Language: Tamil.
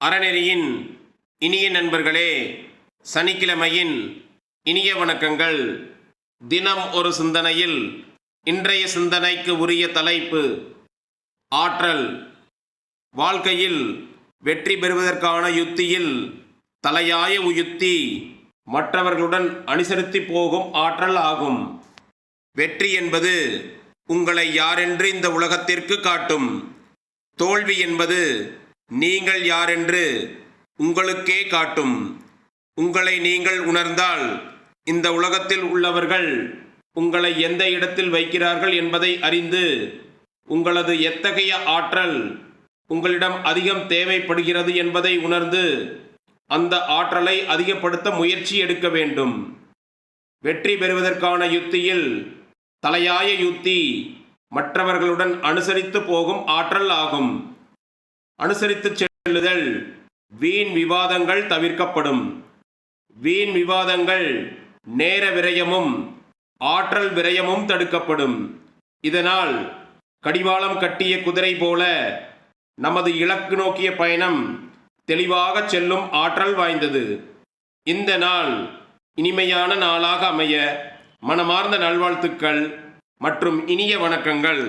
அறநெறியின் இனிய நண்பர்களே சனிக்கிழமையின் இனிய வணக்கங்கள். தினம் ஒரு சிந்தனையில் இன்றைய சிந்தனைக்கு உரிய தலைப்பு ஆற்றல். வாழ்க்கையில் வெற்றி பெறுவதற்கான யுத்தியில் தலையாய உயுத்தி மற்றவர்களுடன் அனுசரித்து போகும் ஆற்றல் ஆகும். வெற்றி என்பது உங்களை யாரென்று இந்த உலகத்திற்கு காட்டும். தோல்வி என்பது நீங்கள் யாரென்று உங்களுக்கே காட்டும். உங்களை நீங்கள் உணர்ந்தால் இந்த உலகத்தில் உள்ளவர்கள் உங்களை எந்த இடத்தில் வைக்கிறார்கள் என்பதை அறிந்து உங்களது எத்தகைய ஆற்றல் உங்களிடம் அதிகம் தேவைப்படுகிறது என்பதை உணர்ந்து அந்த ஆற்றலை அதிகப்படுத்த முயற்சி எடுக்க வேண்டும். வெற்றி பெறுவதற்கான யுத்தியில் தலையாய யுத்தி மற்றவர்களுடன் அனுசரித்து போகும் ஆற்றல் ஆகும். அனுசரித்து செல்லுதல். வீண் விவாதங்கள் தவிர்க்கப்படும். வீண் விவாதங்கள் நேர விரயமும் ஆற்றல் விரயமும் தடுக்கப்படும். இதனால் கடிவாளம் கட்டிய குதிரை போல நமது இலக்கு நோக்கிய பயணம் தெளிவாக செல்லும் ஆற்றல் வாய்ந்தது. இந்த நாள் இனிமையான நாளாக அமைய மனமார்ந்த நல்வாழ்த்துக்கள் மற்றும் இனிய வணக்கங்கள்.